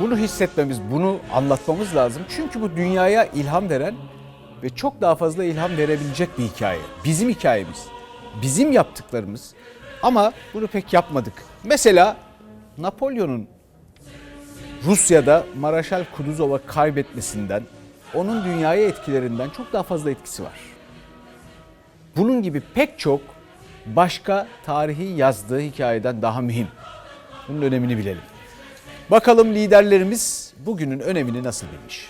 Bunu hissetmemiz, bunu anlatmamız lazım. Çünkü bu dünyaya ilham veren ve çok daha fazla ilham verebilecek bir hikaye. Bizim hikayemiz, bizim yaptıklarımız ama bunu pek yapmadık. Mesela Napolyon'un Rusya'da Maraşal Kutuzov'a kaybetmesinden, onun dünyaya etkilerinden çok daha fazla etkisi var. Bunun gibi pek çok başka tarihi yazdığı hikayeden daha mühim. Bunun önemini bilelim. Bakalım liderlerimiz bugünün önemini nasıl bilmiş?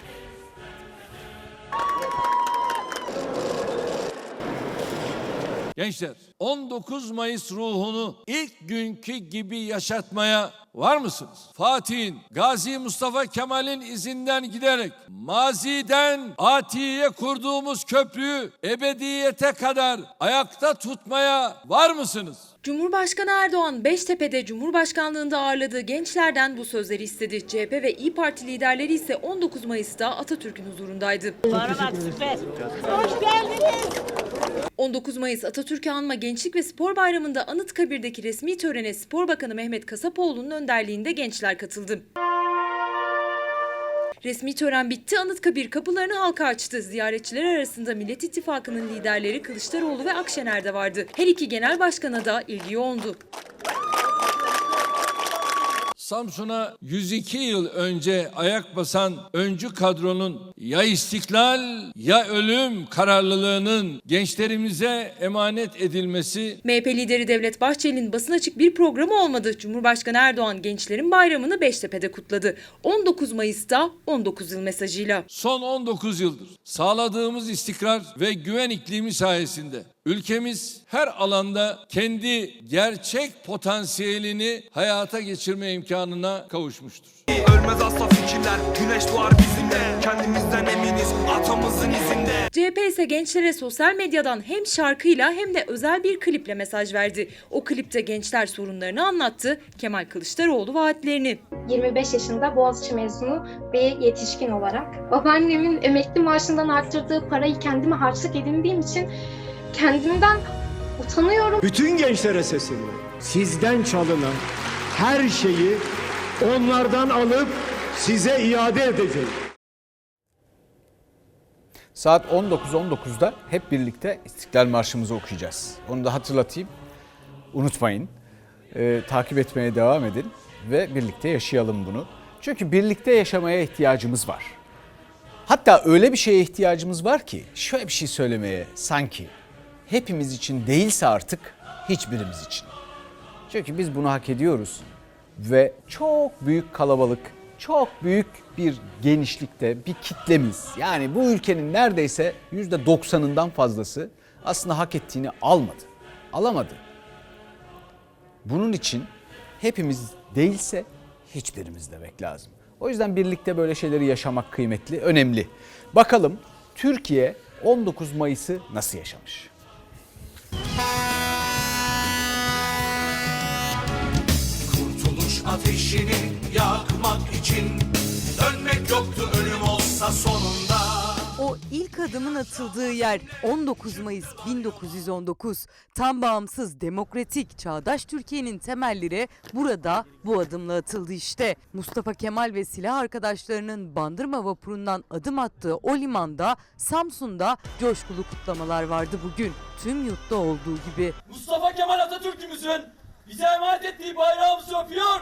Gençler 19 Mayıs ruhunu ilk günkü gibi yaşatmaya var mısınız? Fatih'in, Gazi Mustafa Kemal'in izinden giderek maziden atiye kurduğumuz köprüyü ebediyete kadar ayakta tutmaya var mısınız? Cumhurbaşkanı Erdoğan Beştepe'de Cumhurbaşkanlığında ağırladığı gençlerden bu sözleri istedi. CHP ve İyi Parti liderleri ise 19 Mayıs'ta Atatürk'ün huzurundaydı. Hoş geldiniz. 19 Mayıs Atatürk'ü anma Gençlik ve Spor Bayramı'nda Anıtkabir'deki resmi törene Spor Bakanı Mehmet Kasapoğlu'nun önderliğinde gençler katıldı. Resmi tören bitti, Anıtkabir kapılarını halka açtı. Ziyaretçiler arasında Millet İttifakı'nın liderleri Kılıçdaroğlu ve Akşener de vardı. Her iki genel başkana da ilgi yoğundu. Samsun'a 102 yıl önce ayak basan öncü kadronun ya istiklal ya ölüm kararlılığının gençlerimize emanet edilmesi MHP lideri Devlet Bahçeli'nin basın açık bir programı olmadı. Cumhurbaşkanı Erdoğan gençlerin bayramını Beştepe'de kutladı. 19 Mayıs'ta 19 yıl mesajıyla. son 19 yıldır sağladığımız istikrar ve güven iklimi sayesinde ülkemiz her alanda kendi gerçek potansiyelini hayata geçirme imkanına kavuşmuştur. Ölmez asla fikirler Güneş doğar bizimle Kendimizden eminiz Atamızın izinde CHP ise gençlere sosyal medyadan hem şarkıyla hem de özel bir kliple mesaj verdi. O klipte gençler sorunlarını anlattı, Kemal Kılıçdaroğlu vaatlerini. 25 yaşında Boğaziçi mezunu bir yetişkin olarak. Babaannemin emekli maaşından arttırdığı parayı kendime harçlık edindiğim için kendimden utanıyorum. Bütün gençlere sesleniyorum. Sizden çalınan her şeyi onlardan alıp size iade edeceğim. Saat 19.19'da hep birlikte İstiklal Marşımızı okuyacağız. Onu da hatırlatayım. Unutmayın. Ee, takip etmeye devam edin ve birlikte yaşayalım bunu. Çünkü birlikte yaşamaya ihtiyacımız var. Hatta öyle bir şeye ihtiyacımız var ki şöyle bir şey söylemeye sanki hepimiz için değilse artık hiçbirimiz için. Çünkü biz bunu hak ediyoruz ve çok büyük kalabalık, çok büyük bir genişlikte bir kitlemiz yani bu ülkenin neredeyse yüzde 90'ından fazlası aslında hak ettiğini almadı, alamadı. Bunun için hepimiz değilse hiçbirimiz demek lazım. O yüzden birlikte böyle şeyleri yaşamak kıymetli, önemli. Bakalım Türkiye 19 Mayıs'ı nasıl yaşamış? Ateşini yakmak için Dönmek yoktu ölüm olsa sonunda O ilk adımın atıldığı yer 19 Mayıs 1919. Tam bağımsız, demokratik, çağdaş Türkiye'nin temelleri burada bu adımla atıldı işte. Mustafa Kemal ve silah arkadaşlarının Bandırma vapurundan adım attığı o limanda Samsun'da coşkulu kutlamalar vardı bugün. Tüm yurtta olduğu gibi. Mustafa Kemal Atatürk'ümüzün bize emanet ettiği bayrağımızı öpüyor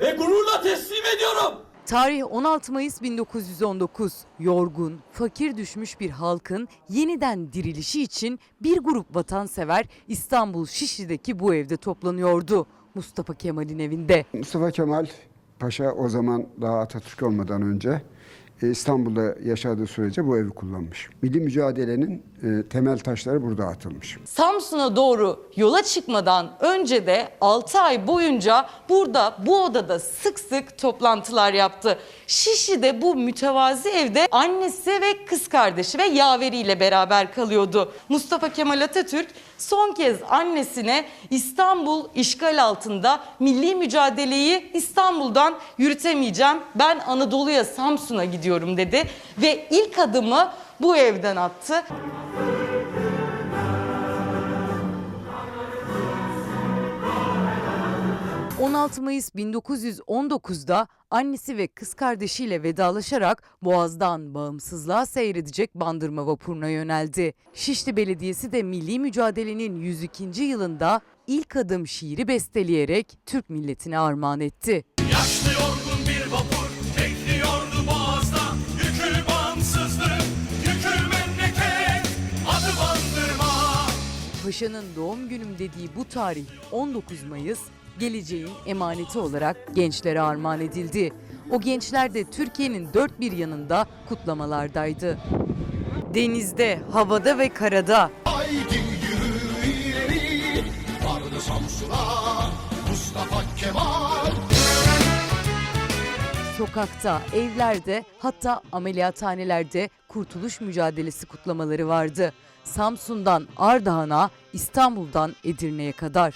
ve gururla teslim ediyorum. Tarih 16 Mayıs 1919. Yorgun, fakir düşmüş bir halkın yeniden dirilişi için bir grup vatansever İstanbul Şişli'deki bu evde toplanıyordu. Mustafa Kemal'in evinde. Mustafa Kemal Paşa o zaman daha Atatürk olmadan önce İstanbul'da yaşadığı sürece bu evi kullanmış. Milli mücadelenin e, temel taşları burada atılmış. Samsun'a doğru yola çıkmadan önce de 6 ay boyunca burada bu odada sık sık toplantılar yaptı. Şişli'de bu mütevazi evde annesi ve kız kardeşi ve yaveriyle beraber kalıyordu. Mustafa Kemal Atatürk son kez annesine İstanbul işgal altında milli mücadeleyi İstanbul'dan yürütemeyeceğim. Ben Anadolu'ya Samsun'a gidiyorum dedi ve ilk adımı bu evden attı. 16 Mayıs 1919'da annesi ve kız kardeşiyle vedalaşarak Boğaz'dan bağımsızlığa seyredecek Bandırma vapuruna yöneldi. Şişli Belediyesi de milli mücadelenin 102. yılında ilk adım şiiri besteleyerek Türk milletine armağan etti. Yaşlı Paşa'nın doğum günüm dediği bu tarih 19 Mayıs geleceğin emaneti olarak gençlere armağan edildi. O gençler de Türkiye'nin dört bir yanında kutlamalardaydı. Denizde, havada ve karada Haydi yürü ileri Vardı Samsun'a Mustafa Kemal sokakta, evlerde hatta ameliyathanelerde kurtuluş mücadelesi kutlamaları vardı. Samsun'dan Ardahan'a, İstanbul'dan Edirne'ye kadar.